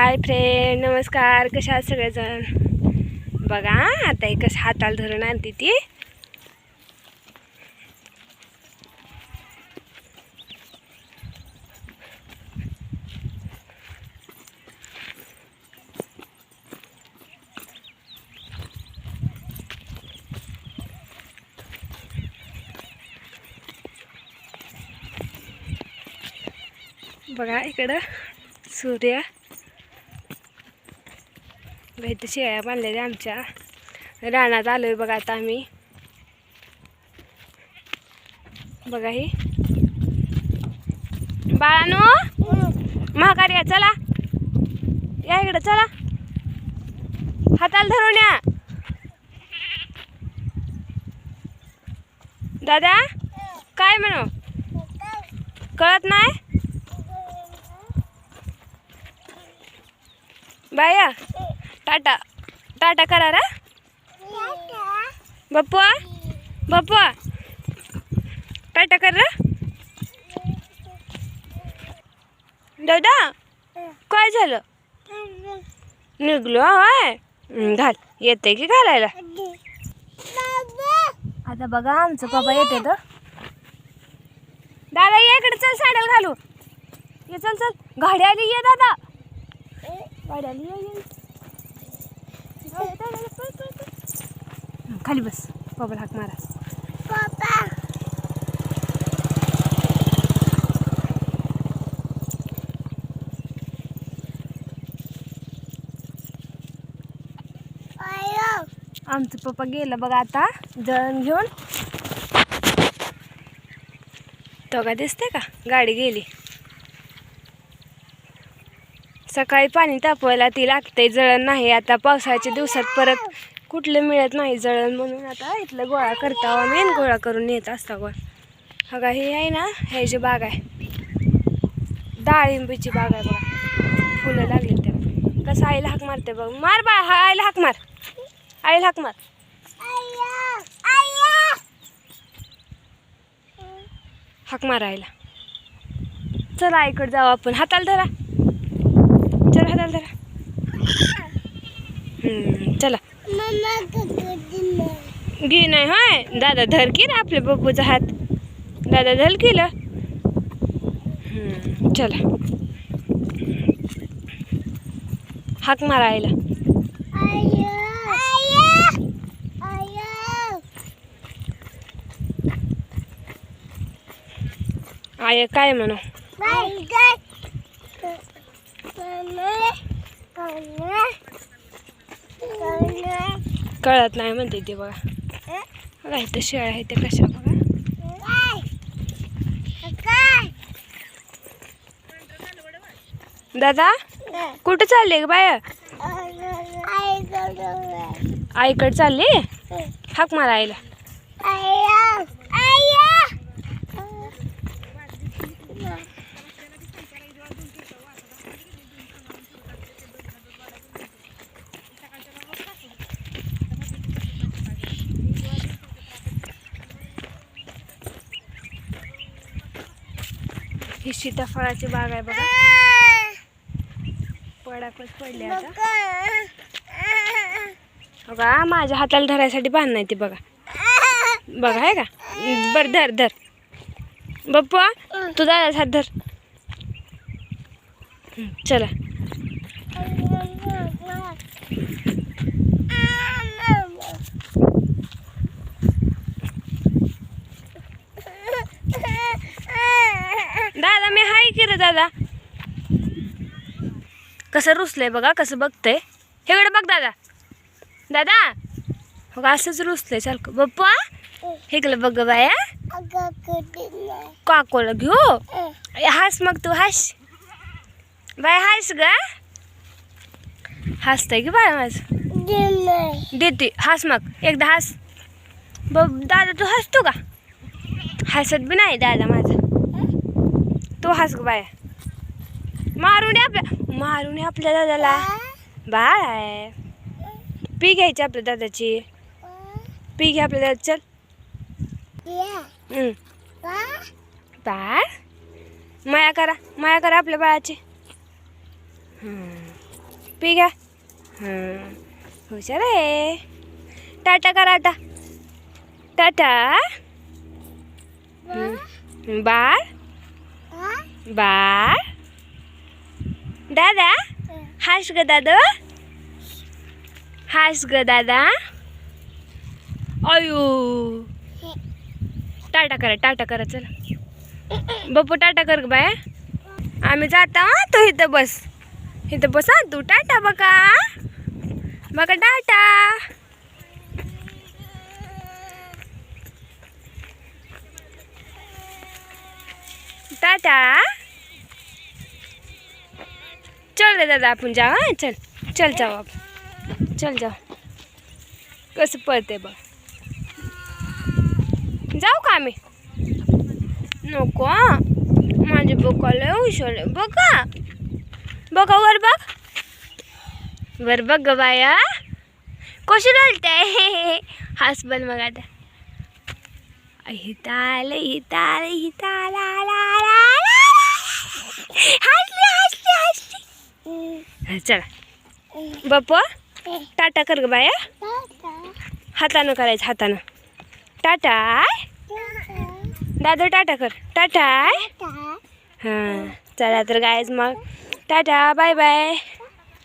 Hi friend नमस्कार. कशा आहात सगळेजण? बघा आता एक कसं हाताला धरून आणते ती. बघा इकडं सूर्य. इथं शेळ्या बांधलेल्या आमच्या. रानात आहे बघा आता आम्ही. बघा ही. बाळानो! महाकार या चला. या इकडं चला. हाताला धरून या. दादा काय म्हणू? कळत नाही? बाया टाटा टाटा करा रा. बाप्पा बाप्पा. टाटा कर रा. दादा काय झालं? निघलो हाय? घाल. येते की घालायला? आता बघा आमचं बाबा येते तर दादा ये इकडे चल साड्याला घालू. ये चल चल. गाडी आली ये दादा. गाडी आली ये ये ये, दादा, पळ, पळ, पळ. हं, खाली बस. बाबाला हाक मारा. आमचं पप्पा गेलं बघा आता जळण घेऊन. तो का दिसते का? गाडी गेली. सकाळी पाणी तापवायला ती लागते जळण नाही. आता पावसाळ्याच्या दिवसात परत कुठलं मिळत नाही जळण म्हणून आता इथलं गोळा करता मेन गोळा करून नेत असता गोळा हा हे आहे ना ह्याची बाग आहे. डाळिंबीची बाग आहे बघा. फुलं लागली त्याला कसं आईला हाक मारते बघ. मार बा हा आईला हाक मार. आईला हाक मार. हाक मार आईला. चला आईकडे जाऊ आपण. हाताला धरा. हाताला धरा चला. घे नाही हाय. दादा धर की रे आपल्या बब्बूचा हात. दादा धर केलं हम्म, चला. हाक मारा आईला. आय. काय म्हणू? कळत नाही म्हणते ते बघा. बघा इथं शेळ्या आहे ते कशा बघा. दादा कुठं चालले ग बाया? आईकडे चालली? हाक मारा आईला. ही सीताफळाची बाग आहे बघा. पडाकच पडले आता. बघा माझ्या हाताला धरायसाठी बांध नाही ते बघा. बघा आहे का? बर धर धर. बप्पा तू दादा हात धर. चला दादा मी हाय की रे दादा कसं आहे बघा कसं बघतंय. हेकडे बघ दादा. दादा हो का असंच रुसलंय सारखं. बाप्पा हेकलं बघ बाया. काकोला घेऊ? हास मग तू हास. बाय हास ग. हसतंय की बाय माझं. देते हास मग. एकदा हास. बघ दादा तू हसतो का? हसत बी नाही दादा माझा. तू हस ग बाया. मारून आपल्या मारून आपल्या दादाला. बाळ आहे. पी घ्यायची आपल्या दादाची. पी घ्या आपल्या दादा चल. बाळ? माया करा माया करा आपल्या बाळाची. पी घ्या. हुशार आहे. टाटा करा आता. टाटा? बाळ? बाळ? दादा? हास ग दादा? हास ग दादा? अयो. टाटा करा टाटा करा चला. बप्पू टाटा कर बाय. आम्ही जाता हं, तू इथं बस. इथं बस हा तू टाटा बघा. बघा टाटा. टाटा. चल दादा आपण जाऊ हां? चल चल जाऊ आपण. चल जाऊ. कसं पळते बघ. जाऊ का आम्ही? नको माझे बघायला उशोले बघा बघा वर बघ. वर बघ ग बाया. कशी घालते हास बन मग आता. हिताल हिताल हिताला चला. बाप टाटा कर ग बाया. हातानं करायचं हातानं. टाटा. दादू टाटा कर. टाटा. हां चला तर गायच मग. Tata bye bye